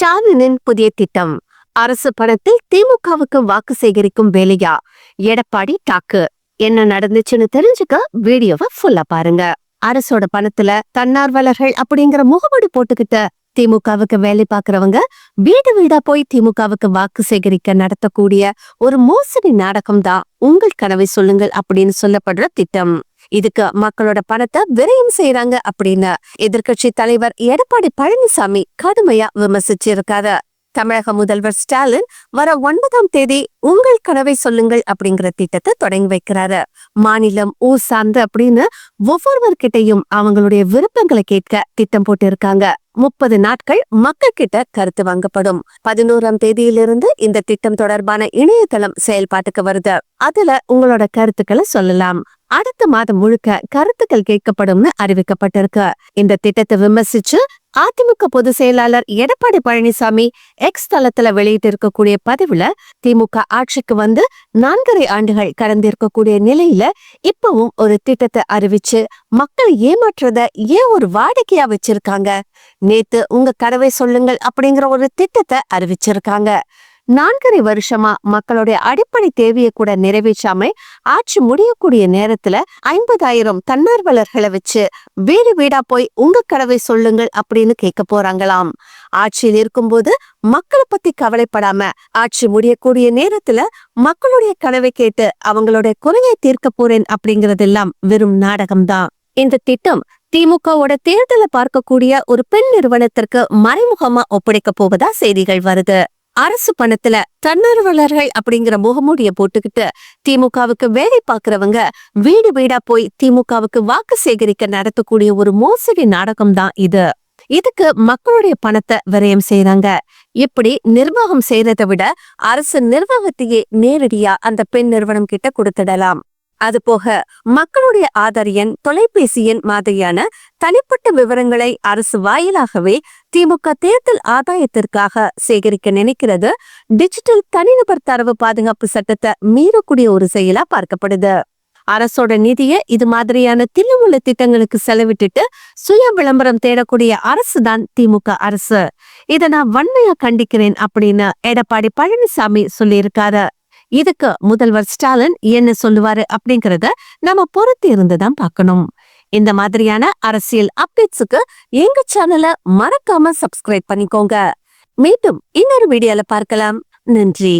ஸ்டாலினின் புதிய திட்டம். அரசு பணத்தில் திமுகவுக்கு வாக்கு சேகரிக்கும் வேலையா? எடப்பாடி டாக்கு. என்ன நடந்துச்சுன்னு தெரிஞ்சுக்க வீடியோவை ஃபுல்லா பாருங்க. அரசோட பணத்துல தன்னார்வலர்கள் அப்படிங்கிற முகமூடி போட்டுக்கிட்ட திமுகவுக்கு வேலை பார்க்கறவங்க வீடு வீடா போய் திமுகவுக்கு வாக்கு சேகரிக்க நடத்தக்கூடிய ஒரு மோசடி நாடகம் தான் உங்கள் கனவை சொல்லுங்கள் அப்படின்னு சொல்லப்படுற திட்டம். இதுக்கு மக்களோட பணத்தை விரயம் செய்யறாங்க அப்படின்னு எதிர்கட்சி தலைவர் எடப்பாடி பழனிசாமி கடுமையா விமர்சிச்சிருக்காரு. தமிழக முதல்வர் ஸ்டாலின் வர ஒன்பதாம் தேதி உங்கள் கனவை சொல்லுங்கள் அப்படிங்கிற திட்டத்தை தொடங்கி வைக்கிறாரு. மாநிலம் ஊர் சார்ந்து அப்படின்னு ஒவ்வொருவர்கிட்டையும் அவங்களுடைய விருப்பங்களை கேட்க திட்டம் போட்டு இருக்காங்க முப்பது நாட்கள் மக்கள் கிட்ட கருத்து வாங்கப்படும். பதினோராம் தேதியிலிருந்து இந்த திட்டம் தொடர்பான இணையதளம் செயல்பாட்டுக்கு வருது. அதுல உங்களோட கருத்துக்களை சொல்லலாம். அடுத்த மாதம் முழுக்க கருத்துக்கள் கேட்கப்படும்னு அறிவிக்கப்பட்டிருக்கு. இந்த திட்டத்தை விமர்சிச்சு அதிமுக பொதுச் செயலாளர் எடப்பாடி பழனிசாமி எக்ஸ் தளத்துல வெளியிட்டு இருக்கக்கூடிய பதிவுல திமுக ஆட்சிக்கு வந்து நான்கரை ஆண்டுகள் கடந்திருக்கக்கூடிய நிலையில இப்பவும் ஒரு திட்டத்தை அறிவிச்சு மக்கள் ஏமாற்றுறத ஏன் ஒரு வாடிக்கையா வச்சிருக்காங்க? நேத்து உங்க கதவை சொல்லுங்கள் அப்படிங்கிற ஒரு திட்டத்தை அறிவிச்சிருக்காங்க. நான்கரை வருஷமா மக்களுடைய அடிப்படை தேவையை கூட நிறைவேற்றாம ஆட்சி முடியக்கூடிய நேரத்துல ஐம்பதாயிரம் தன்னார்வலர்களை வச்சு வீடு வீடா போய் உங்க கனவை சொல்லுங்கள் அப்படின்னு கேட்க போறாங்களாம். ஆட்சியில் இருக்கும்போது மக்களை பத்தி கவலைப்படாம ஆட்சி முடியக்கூடிய நேரத்துல மக்களுடைய கனவை கேட்டு அவங்களுடைய குறையை தீர்க்க போறேன் அப்படிங்கறதெல்லாம் வெறும் நாடகம்தான். இந்த திட்டம் திமுகவோட தேர்தலை பார்க்கக்கூடிய ஒரு பெண் நிறுவனத்திற்கு மறைமுகமா ஒப்படைக்க போவதா செய்திகள் வருது. அரசு பணத்துல தன்னார்வலர்கள் அப்படிங்கிற முகமூடிய போட்டுக்கிட்டு திமுகவுக்கு வேலை பார்க்கறவங்க வீடு வீடா போய் திமுகவுக்கு வாக்கு சேகரிக்க நடத்தக்கூடிய ஒரு மோசடி நாடகம் தான் இது. இதுக்கு மக்களுடைய பணத்தை விரயம் செய்யறாங்க இப்படி நிர்வாகம் செய்யறதை விட அரசு நிர்வாகத்தையே நேரடியா அந்த பெண் நிறுவனம் கிட்ட கொடுத்துடலாம். அது போக மக்களுடைய ஆதார் எண் தொலைபேசி எண் மாதிரியான தனிப்பட்ட விவரங்களை அரசு வாயிலாகவே திமுக தேர்தல் ஆதாயத்திற்காக சேகரிக்க நினைக்கிறது. டிஜிட்டல் தனிநபர் தரவு பாதுகாப்பு சட்டத்தை மீறக்கூடிய ஒரு செயலா பார்க்கப்படுது. அரசோட நிதியை இது மாதிரியான தில்லுமுள்ள திட்டங்களுக்கு செலவிட்டுட்டு சுய விளம்பரம் தேடக்கூடிய அரசு தான் திமுக அரசு. இதை நான் வன்மையா கண்டிக்கிறேன் அப்படின்னு எடப்பாடி பழனிசாமி சொல்லியிருக்காரு. இதுக்கு முதல்வர் ஸ்டாலின் என்ன சொல்லுவாரு அப்படிங்கறத நம்ம பொறுத்து இருந்துதான் பார்க்கணும். இந்த மாதிரியான அரசியல் அப்டேட்ஸுக்கு எங்க சேனலை மறக்காம சப்ஸ்கிரைப் பண்ணிக்கோங்க. மீண்டும் இன்னொரு வீடியோல பார்க்கலாம். நன்றி.